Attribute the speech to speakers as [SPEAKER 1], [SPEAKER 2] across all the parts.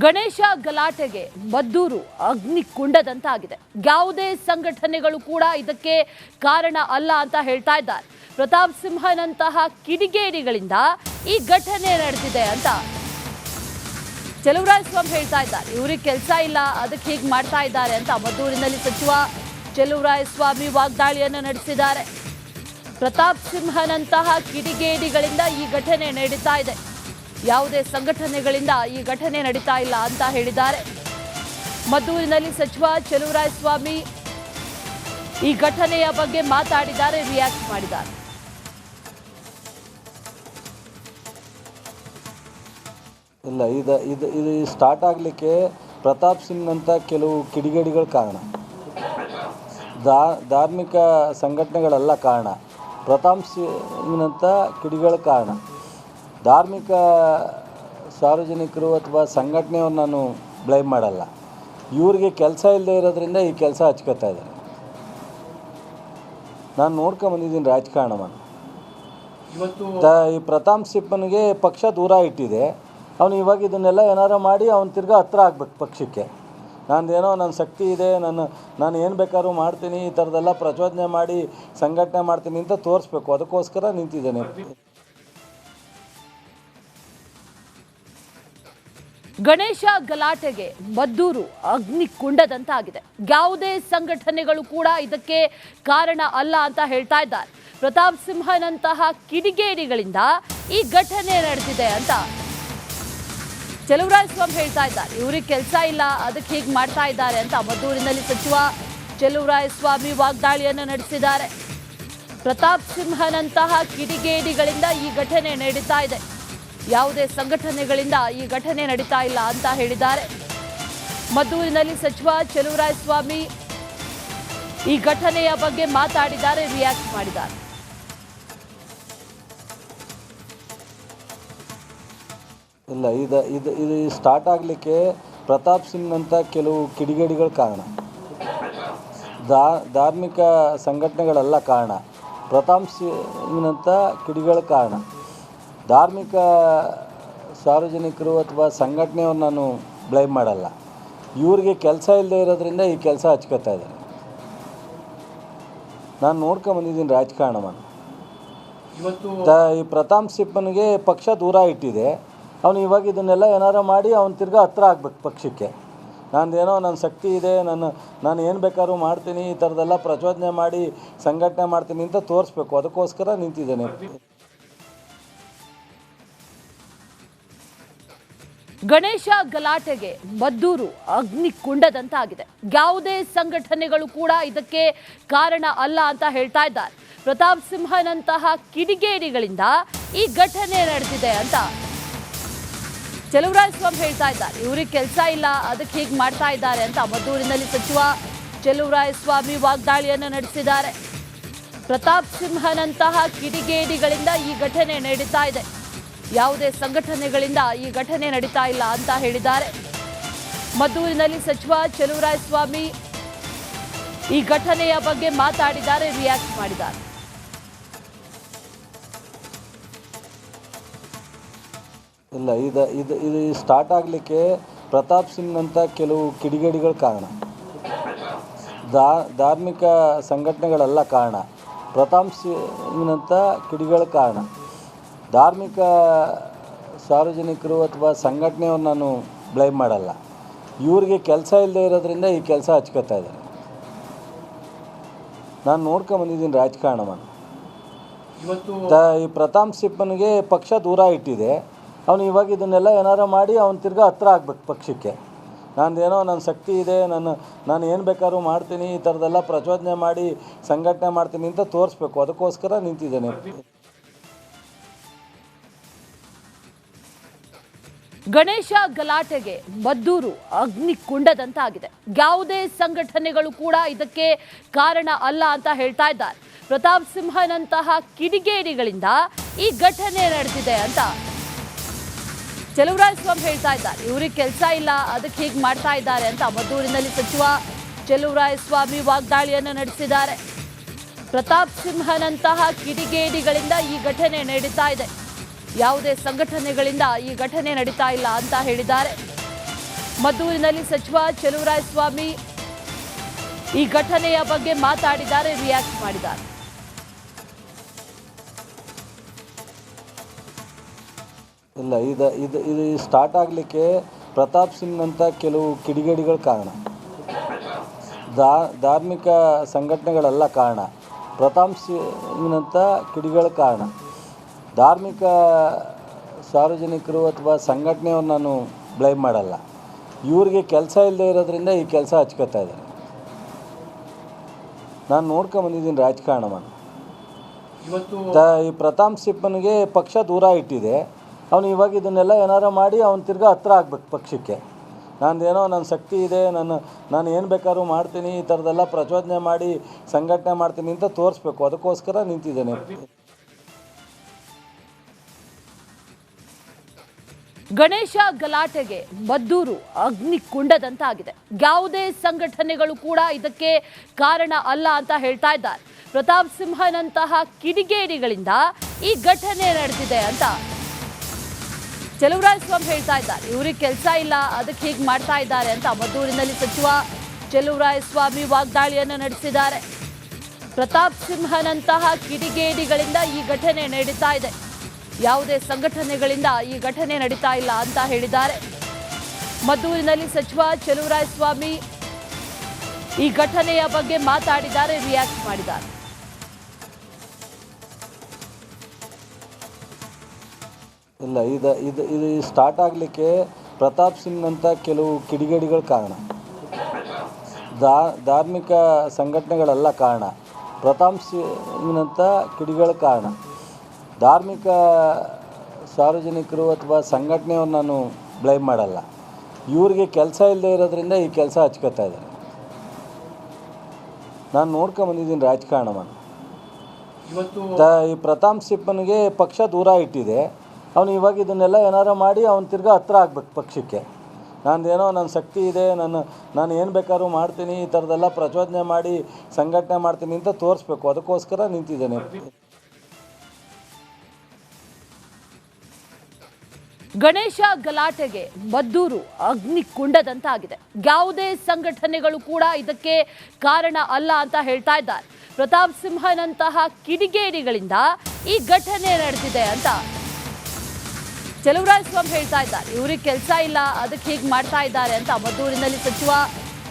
[SPEAKER 1] ಗಣೇಶ ಗಲಾಟೆಗೆ ಮದ್ದೂರು ಅಗ್ನಿಕುಂಡದಂತಾಗಿದೆ. ಯಾವುದೇ ಸಂಘಟನೆಗಳು ಕೂಡ ಇದಕ್ಕೆ ಕಾರಣ ಅಲ್ಲ ಅಂತ ಹೇಳ್ತಾ ಇದ್ದಾರೆ. ಪ್ರತಾಪ್ ಸಿಂಹನಂತಹ ಕಿಡಿಗೇಡಿಗಳಿಂದ ಈ ಘಟನೆ ನಡೆದಿದೆ ಅಂತ ಚೆಲುವರಾಯ ಸ್ವಾಮಿ ಹೇಳ್ತಾ ಇದ್ದಾರೆ. ಇವ್ರಿಗೆ ಕೆಲಸ ಇಲ್ಲ, ಅದಕ್ಕೆ ಹೀಗೆ ಮಾಡ್ತಾ ಇದ್ದಾರೆ ಅಂತ ಮದ್ದೂರಿನಲ್ಲಿ ಸಚಿವ ಚೆಲುವರಾಯ ಸ್ವಾಮಿ ವಾಗ್ದಾಳಿಯನ್ನು ನಡೆಸಿದ್ದಾರೆ. ಪ್ರತಾಪ್ ಸಿಂಹನಂತಹ ಕಿಡಿಗೇಡಿಗಳಿಂದ ಈ ಘಟನೆ ನಡೀತಾ ಇದೆ. ಯಾವುದೇ ಸಂಘಟನೆಗಳಿಂದ ಈ ಘಟನೆ ನಡೀತಾ ಇಲ್ಲ ಅಂತ ಹೇಳಿದ್ದಾರೆ. ಮದ್ದೂರಿನಲ್ಲಿ ಸಚಿವ ಸ್ವಾಮಿ ಈ ಘಟನೆಯ ಬಗ್ಗೆ ಮಾತಾಡಿದ್ದಾರೆ, ರಿಯಾಕ್ಟ್ ಮಾಡಿದ್ದಾರೆ.
[SPEAKER 2] ಇಲ್ಲ, ಇದು ಇದು ಇದು ಸ್ಟಾರ್ಟ್ ಆಗಲಿಕ್ಕೆ ಪ್ರತಾಪ್ ಸಿಂಗ್ನಂಥ ಕೆಲವು ಕಿಡಿಗೇಡಿಗಳು ಕಾರಣ. ದಾ, ಧಾರ್ಮಿಕ ಸಂಘಟನೆಗಳೆಲ್ಲ ಕಾರಣ. ಪ್ರತಾಪ್ ಸಿಂಗ್ನಂಥ ಕಿಡಿಗಳ ಕಾರಣ. ಧಾರ್ಮಿಕ ಸಾರ್ವಜನಿಕರು ಅಥವಾ ಸಂಘಟನೆಯವ್ರು ನಾನು ಬ್ಲೇಮ್ ಮಾಡಲ್ಲ. ಇವ್ರಿಗೆ ಕೆಲಸ ಇಲ್ಲದೆ ಇರೋದ್ರಿಂದ ಈ ಕೆಲಸ ಹಚ್ಕೋತಾ ಇದ್ದಾರೆ. ನಾನು ನೋಡ್ಕೊಂಬಂದಿದ್ದೀನಿ ರಾಜಕಾರಣವನ್ನು. ತ ಈ ಪ್ರತಾಪ್ ಸಿಪ್ಪನಿಗೆ ಪಕ್ಷ ದೂರ ಇಟ್ಟಿದೆ. ಅವನು ಇವಾಗ ಇದನ್ನೆಲ್ಲ ಏನಾರು ಮಾಡಿ ಅವನು ತಿರ್ಗಾ ಹತ್ರ ಆಗ್ಬೇಕು ಪಕ್ಷಕ್ಕೆ. ನಂದೇನೋ ನನ್ನ ಶಕ್ತಿ ಇದೆ ನಾನು ನಾನು ಏನು ಬೇಕಾದ್ರೂ ಮಾಡ್ತೀನಿ ಈ ಥರದ್ದೆಲ್ಲ ಪ್ರಚೋದನೆ ಮಾಡಿ ಸಂಘಟನೆ ಮಾಡ್ತೀನಿ ಅಂತ ತೋರಿಸ್ಬೇಕು. ಅದಕ್ಕೋಸ್ಕರ ನಿಂತಿದ್ದೇನೆ.
[SPEAKER 1] ಗಣೇಶ ಗಲಾಟೆಗೆ ಮದ್ದೂರು ಅಗ್ನಿಕುಂಡದಂತಾಗಿದೆ. ಯಾವುದೇ ಸಂಘಟನೆಗಳು ಕೂಡ ಇದಕ್ಕೆ ಕಾರಣ ಅಲ್ಲ ಅಂತ ಹೇಳ್ತಾ ಇದ್ದಾರೆ. ಪ್ರತಾಪ್ ಸಿಂಹನಂತಹ ಕಿಡಿಗೇಡಿಗಳಿಂದ ಈ ಘಟನೆ ನಡೆದಿದೆ ಅಂತ ಚೆಲುವರಾಯ ಸ್ವಾಮಿ ಹೇಳ್ತಾ ಇದ್ದಾರೆ. ಇವ್ರಿಗೆ ಕೆಲಸ ಇಲ್ಲ, ಅದಕ್ಕೆ ಹೀಗೆ ಮಾಡ್ತಾ ಇದ್ದಾರೆ ಅಂತ ಮದ್ದೂರಿನಲ್ಲಿ ಸಚಿವ ಚೆಲುವರಾಯ ಸ್ವಾಮಿ ವಾಗ್ದಾಳಿಯನ್ನು ನಡೆಸಿದ್ದಾರೆ. ಪ್ರತಾಪ್ ಸಿಂಹನಂತಹ ಕಿಡಿಗೇಡಿಗಳಿಂದ ಈ ಘಟನೆ ನಡೀತಾ ಇದೆ. ಯಾವುದೇ ಸಂಘಟನೆಗಳಿಂದ ಈ ಘಟನೆ ನಡೀತಾ ಇಲ್ಲ ಅಂತ ಹೇಳಿದ್ದಾರೆ. ಮದ್ದೂರಿನಲ್ಲಿ ಸಚಿವ ಸ್ವಾಮಿ ಈ ಘಟನೆಯ ಬಗ್ಗೆ ಮಾತಾಡಿದ್ದಾರೆ, ರಿಯಾಕ್ಟ್ ಮಾಡಿದ್ದಾರೆ.
[SPEAKER 2] ಇಲ್ಲ, ಇದು ಇದು ಇದು ಸ್ಟಾರ್ಟ್ ಆಗಲಿಕ್ಕೆ ಪ್ರತಾಪ್ ಸಿಂಗ್ನಂಥ ಕೆಲವು ಕಿಡಿಗೇಡಿಗಳು ಕಾರಣ. ದಾ ಧಾರ್ಮಿಕ ಸಂಘಟನೆಗಳೆಲ್ಲ ಕಾರಣ. ಪ್ರತಾಪ್ ಸಿಂಗ್ನಂಥ ಕಿಡಿಗಳ ಕಾರಣ. ಧಾರ್ಮಿಕ ಸಾರ್ವಜನಿಕರು ಅಥವಾ ಸಂಘಟನೆಯವ್ರು ನಾನು ಬ್ಲೇಮ್ ಮಾಡಲ್ಲ. ಇವ್ರಿಗೆ ಕೆಲಸ ಇಲ್ಲದೆ ಇರೋದ್ರಿಂದ ಈ ಕೆಲಸ ಹಚ್ಕೋತಾ ಇದ್ದಾರೆ ನಾನು ನೋಡ್ಕೊಂಬಂದಿದ್ದೀನಿ ರಾಜಕಾರಣವನ್ನು. ತ ಈ ಪ್ರತಾಪ್ ಸಿಪ್ಪನಿಗೆ ಪಕ್ಷ ದೂರ ಇಟ್ಟಿದೆ. ಅವನು ಇವಾಗ ಇದನ್ನೆಲ್ಲ ಏನಾರು ಮಾಡಿ ಅವನು ತಿರ್ಗಾ ಹತ್ರ ಆಗ್ಬೇಕು ಪಕ್ಷಕ್ಕೆ. ನಾನೇನೋ ನನ್ನ ಶಕ್ತಿ ಇದೆ ನಾನು ನಾನು ಏನು ಬೇಕಾದ್ರೂ ಮಾಡ್ತೀನಿ ಈ ಥರದ್ದೆಲ್ಲ ಪ್ರಚೋದನೆ ಮಾಡಿ ಸಂಘಟನೆ ಮಾಡ್ತೀನಿ ಅಂತ ತೋರಿಸ್ಬೇಕು. ಅದಕ್ಕೋಸ್ಕರ ನಿಂತಿದ್ದೇನೆ.
[SPEAKER 1] ಗಣೇಶ ಗಲಾಟೆಗೆ ಮದ್ದೂರು ಅಗ್ನಿಕುಂಡದಂತಾಗಿದೆ. ಯಾವುದೇ ಸಂಘಟನೆಗಳು ಕೂಡ ಇದಕ್ಕೆ ಕಾರಣ ಅಲ್ಲ ಅಂತ ಹೇಳ್ತಾ ಇದ್ದಾರೆ. ಪ್ರತಾಪ್ ಸಿಂಹನಂತಹ ಕಿಡಿಗೇಡಿಗಳಿಂದ ಈ ಘಟನೆ ನಡೆದಿದೆ ಅಂತ ಚೆಲುವರಾಯ ಸ್ವಾಮಿ ಹೇಳ್ತಾ ಇದ್ದಾರೆ. ಇವ್ರಿಗೆ ಕೆಲಸ ಇಲ್ಲ, ಅದಕ್ಕೆ ಹೀಗೆ ಮಾಡ್ತಾ ಇದ್ದಾರೆ ಅಂತ ಮದ್ದೂರಿನಲ್ಲಿ ಸಚಿವ ಚೆಲುವರಾಯ ಸ್ವಾಮಿ ವಾಗ್ದಾಳಿಯನ್ನು ನಡೆಸಿದ್ದಾರೆ. ಪ್ರತಾಪ್ ಸಿಂಹನಂತಹ ಕಿಡಿಗೇಡಿಗಳಿಂದ ಈ ಘಟನೆ ನಡೀತಾ ಇದೆ. ಯಾವುದೇ ಸಂಘಟನೆಗಳಿಂದ ಈ ಘಟನೆ ನಡೀತಾ ಇಲ್ಲ ಅಂತ ಹೇಳಿದ್ದಾರೆ. ಮದ್ದೂರಿನಲ್ಲಿ ಸಚಿವ ಸ್ವಾಮಿ ಈ ಘಟನೆಯ ಬಗ್ಗೆ ಮಾತಾಡಿದ್ದಾರೆ ರಿಯಾಕ್ಟ್ ಮಾಡಿದ್ದಾರೆ.
[SPEAKER 2] ಇಲ್ಲ, ಇದು ಇದು ಇದು ಸ್ಟಾರ್ಟ್ ಆಗಲಿಕ್ಕೆ ಪ್ರತಾಪ್ ಸಿಂಗ್ನಂಥ ಕೆಲವು ಕಿಡಿಗೇಡಿಗಳು ಕಾರಣ. ದಾ, ಧಾರ್ಮಿಕ ಸಂಘಟನೆಗಳೆಲ್ಲ ಕಾರಣ. ಪ್ರತಾಪ್ ಸಿಂಗ್ನಂಥ ಕಿಡಿಗಳ ಕಾರಣ. ಧಾರ್ಮಿಕ ಸಾರ್ವಜನಿಕರು ಅಥವಾ ಸಂಘಟನೆಯವ್ರು ನಾನು ಬ್ಲೇಮ್ ಮಾಡಲ್ಲ. ಇವ್ರಿಗೆ ಕೆಲಸ ಇಲ್ಲದೆ ಇರೋದ್ರಿಂದ ಈ ಕೆಲಸ ಹಚ್ಕೋತಾ ಇದ್ದಾರೆ. ನಾನು ನೋಡ್ಕೊಂಬಂದಿದ್ದೀನಿ ರಾಜಕಾರಣವನ್ನು. ತ ಈ ಪ್ರತಾಪ್ ಸಿಪ್ಪನಿಗೆ ಪಕ್ಷ ದೂರ ಇಟ್ಟಿದೆ. ಅವನು ಇವಾಗ ಇದನ್ನೆಲ್ಲ ಏನಾರು ಮಾಡಿ ಅವನು ತಿರ್ಗಾ ಹತ್ರ ಆಗ್ಬೇಕು ಪಕ್ಷಕ್ಕೆ. ನಾನೇನೋ ನನ್ನ ಶಕ್ತಿ ಇದೆ ನಾನು ನಾನು ಏನು ಬೇಕಾದ್ರೂ ಮಾಡ್ತೀನಿ ಈ ಥರದ್ದೆಲ್ಲ ಪ್ರಚೋದನೆ ಮಾಡಿ ಸಂಘಟನೆ ಮಾಡ್ತೀನಿ ಅಂತ ತೋರಿಸ್ಬೇಕು. ಅದಕ್ಕೋಸ್ಕರ ನಿಂತಿದ್ದೇನೆ.
[SPEAKER 1] ಗಣೇಶ ಗಲಾಟೆಗೆ ಮದ್ದೂರು ಅಗ್ನಿಕುಂಡದಂತಾಗಿದೆ. ಯಾವುದೇ ಸಂಘಟನೆಗಳು ಕೂಡ ಇದಕ್ಕೆ ಕಾರಣ ಅಲ್ಲ ಅಂತ ಹೇಳ್ತಾ ಇದ್ದಾರೆ. ಪ್ರತಾಪ್ ಸಿಂಹನಂತಹ ಕಿಡಿಗೇಡಿಗಳಿಂದ ಈ ಘಟನೆ ನಡೆದಿದೆ ಅಂತ ಚೆಲುವರಾಯ ಸ್ವಾಮಿ ಹೇಳ್ತಾ ಇದ್ದಾರೆ. ಇವ್ರಿಗೆ ಕೆಲಸ ಇಲ್ಲ, ಅದಕ್ಕೆ ಹೀಗೆ ಮಾಡ್ತಾ ಇದ್ದಾರೆ ಅಂತ ಮದ್ದೂರಿನಲ್ಲಿ ಸಚಿವ ಚೆಲುವರಾಯ ಸ್ವಾಮಿ ವಾಗ್ದಾಳಿಯನ್ನು ನಡೆಸಿದ್ದಾರೆ. ಪ್ರತಾಪ್ ಸಿಂಹನಂತಹ ಕಿಡಿಗೇಡಿಗಳಿಂದ ಈ ಘಟನೆ ನಡೀತಾ ಇದೆ. ಯಾವುದೇ ಸಂಘಟನೆಗಳಿಂದ ಈ ಘಟನೆ ನಡೀತಾ ಇಲ್ಲ ಅಂತ ಹೇಳಿದ್ದಾರೆ. ಮದ್ದೂರಿನಲ್ಲಿ ಸಚಿವ ಚೆಲುವರಾಯಸ್ವಾಮಿ ಈ ಘಟನೆಯ ಬಗ್ಗೆ ಮಾತಾಡಿದ್ದಾರೆ, ರಿಯಾಕ್ಟ್ ಮಾಡಿದ್ದಾರೆ.
[SPEAKER 2] ಇಲ್ಲ, ಇದು ಇದು ಇದು ಸ್ಟಾರ್ಟ್ ಆಗಲಿಕ್ಕೆ ಪ್ರತಾಪ್ ಸಿಂಗ್ನಂಥ ಕೆಲವು ಕಿಡಿಗೇಡಿಗಳು ಕಾರಣ. ದಾ, ಧಾರ್ಮಿಕ ಸಂಘಟನೆಗಳೆಲ್ಲ ಕಾರಣ. ಪ್ರತಾಪ್ ಸಿಂಗ್ನಂಥ ಕಿಡಿಗಳ ಕಾರಣ. ಧಾರ್ಮಿಕ ಸಾರ್ವಜನಿಕರು ಅಥವಾ ಸಂಘಟನೆಯವ್ರು ನಾನು ಬ್ಲೇಮ್ ಮಾಡಲ್ಲ. ಇವ್ರಿಗೆ ಕೆಲಸ ಇಲ್ಲದೆ ಇರೋದ್ರಿಂದ ಈ ಕೆಲಸ ಹಚ್ಕೋತಾ ಇದ್ದಾರೆ. ನಾನು ನೋಡ್ಕೊಂಬಂದಿದ್ದೀನಿ ರಾಜಕಾರಣವನ್ನು. ತ- ಈ ಪ್ರತಾಪ್ ಸಿಪ್ಪನಿಗೆ ಪಕ್ಷ ದೂರ ಇಟ್ಟಿದೆ. ಅವನು ಇವಾಗ ಇದನ್ನೆಲ್ಲ ಏನಾರು ಮಾಡಿ ಅವ್ನು ತಿರ್ಗಾ ಹತ್ರ ಆಗ್ಬೇಕು ಪಕ್ಷಕ್ಕೆ. ನಾನೇನೋ ನನ್ನ ಶಕ್ತಿ ಇದೆ ನಾನು ನಾನು ಏನು ಬೇಕಾದ್ರೂ ಮಾಡ್ತೀನಿ ಈ ಥರದ್ದೆಲ್ಲ ಪ್ರಚೋದನೆ ಮಾಡಿ ಸಂಘಟನೆ ಮಾಡ್ತೀನಿ ಅಂತ ತೋರಿಸ್ಬೇಕು. ಅದಕ್ಕೋಸ್ಕರ ನಿಂತಿದ್ದೇನೆ.
[SPEAKER 1] ಗಣೇಶ ಗಲಾಟೆಗೆ ಮದ್ದೂರು ಅಗ್ನಿಕುಂಡದಂತಾಗಿದೆ. ಯಾವುದೇ ಸಂಘಟನೆಗಳು ಕೂಡ ಇದಕ್ಕೆ ಕಾರಣ ಅಲ್ಲ ಅಂತ ಹೇಳ್ತಾ ಇದ್ದಾರೆ. ಪ್ರತಾಪ್ ಸಿಂಹನಂತಹ ಕಿಡಿಗೇಡಿಗಳಿಂದ ಈ ಘಟನೆ ನಡೆದಿದೆ ಅಂತ ಚೆಲುವರಾಯಸ್ವಾಮಿ ಹೇಳ್ತಾ ಇದ್ದಾರೆ. ಇವ್ರಿಗೆ ಕೆಲಸ ಇಲ್ಲ, ಅದಕ್ಕೆ ಹೀಗೆ ಮಾಡ್ತಾ ಇದ್ದಾರೆ ಅಂತ ಮದ್ದೂರಿನಲ್ಲಿ ಸಚಿವ ಚೆಲುವರಾಯಸ್ವಾಮಿ ವಾಗ್ದಾಳಿಯನ್ನು ನಡೆಸಿದ್ದಾರೆ. ಪ್ರತಾಪ್ ಸಿಂಹನಂತಹ ಕಿಡಿಗೇಡಿಗಳಿಂದ ಈ ಘಟನೆ ನಡೀತಾ ಇದೆ. ಯಾವುದೇ ಸಂಘಟನೆಗಳಿಂದ ಈ ಘಟನೆ ನಡೀತಾ ಇಲ್ಲ ಅಂತ ಹೇಳಿದ್ದಾರೆ. ಮದ್ದೂರಿನಲ್ಲಿ ಸಚಿವ ಚೆಲುವರಾಯಸ್ವಾಮಿ ಈ ಘಟನೆಯ ಬಗ್ಗೆ ಮಾತಾಡಿದ್ದಾರೆ ರಿಯಾಕ್ಟ್ ಮಾಡಿದ್ದಾರೆ.
[SPEAKER 2] ಇಲ್ಲ, ಇದು ಇದು ಇದು ಸ್ಟಾರ್ಟ್ ಆಗಲಿಕ್ಕೆ ಪ್ರತಾಪ್ ಸಿಂಗ್ನಂಥ ಕೆಲವು ಕಿಡಿಗೇಡಿಗಳು ಕಾರಣ. ದಾ, ಧಾರ್ಮಿಕ ಸಂಘಟನೆಗಳೆಲ್ಲ ಕಾರಣ. ಪ್ರತಾಪ್ ಸಿಂಗ್ನಂಥ ಕಿಡಿಗಳ ಕಾರಣ. ಧಾರ್ಮಿಕ ಸಾರ್ವಜನಿಕರು ಅಥವಾ ಸಂಘಟನೆಯವ್ರು ನಾನು ಬ್ಲೇಮ್ ಮಾಡಲ್ಲ. ಇವ್ರಿಗೆ ಕೆಲಸ ಇಲ್ಲದೆ ಇರೋದ್ರಿಂದ ಈ ಕೆಲಸ ಹಚ್ಕೋತಾ ಇದ್ದಾರೆ. ನಾನು ನೋಡ್ಕೊಂಬಂದಿದ್ದೀನಿ ರಾಜಕಾರಣವನ್ನು. ತ- ಈ ಪ್ರತಾಪ್ ಸಿಪ್ಪನಿಗೆ ಪಕ್ಷ ದೂರ ಇಟ್ಟಿದೆ. ಅವನು ಇವಾಗ ಇದನ್ನೆಲ್ಲ ಏನಾರು ಮಾಡಿ ಅವ್ನು ತಿರ್ಗಾ ಹತ್ರ ಆಗ್ಬೇಕು ಪಕ್ಷಕ್ಕೆ. ನಾನೇನೋ ನನ್ನ ಶಕ್ತಿ ಇದೆ ನಾನು ನಾನು ಏನು ಬೇಕಾದ್ರೂ ಮಾಡ್ತೀನಿ ಈ ಥರದ್ದೆಲ್ಲ ಪ್ರಚೋದನೆ ಮಾಡಿ ಸಂಘಟನೆ ಮಾಡ್ತೀನಿ ಅಂತ ತೋರಿಸ್ಬೇಕು. ಅದಕ್ಕೋಸ್ಕರ ನಿಂತಿದ್ದೇನೆ.
[SPEAKER 1] ಗಣೇಶ ಗಲಾಟೆಗೆ ಮದ್ದೂರು ಅಗ್ನಿಕುಂಡದಂತಾಗಿದೆ. ಯಾವುದೇ ಸಂಘಟನೆಗಳು ಕೂಡ ಇದಕ್ಕೆ ಕಾರಣ ಅಲ್ಲ ಅಂತ ಹೇಳ್ತಾ ಇದ್ದಾರೆ. ಪ್ರತಾಪ್ ಸಿಂಹನಂತಹ ಕಿಡಿಗೇಡಿಗಳಿಂದ ಈ ಘಟನೆ ನಡೆದಿದೆ ಅಂತ ಚೆಲುವರಾಯಸ್ವಾಮಿ ಹೇಳ್ತಾ ಇದ್ದಾರೆ. ಇವ್ರಿಗೆ ಕೆಲಸ ಇಲ್ಲ, ಅದಕ್ಕೆ ಹೀಗೆ ಮಾಡ್ತಾ ಇದ್ದಾರೆ ಅಂತ ಮದ್ದೂರಿನಲ್ಲಿ ಸಚಿವ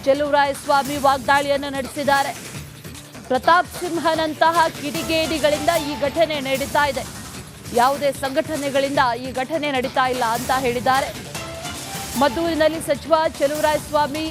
[SPEAKER 1] ಚೆಲುವರಾಯಸ್ವಾಮಿ ವಾಗ್ದಾಳಿಯನ್ನು ನಡೆಸಿದ್ದಾರೆ. ಪ್ರತಾಪ್ ಸಿಂಹನಂತಹ ಕಿಡಿಗೇಡಿಗಳಿಂದ ಈ ಘಟನೆ ನಡೀತಾ ಇದೆ. ಯಾವುದೇ ಸಂಘಟನೆಗಳಿಂದ ಈ ಘಟನೆ ನಡೀತಾ ಇಲ್ಲ ಅಂತ ಹೇಳಿದ್ದಾರೆ. ಮದ್ದೂರಿನಲ್ಲಿ ಸಚಿವ ಚೆಲುವರಾಯಸ್ವಾಮಿ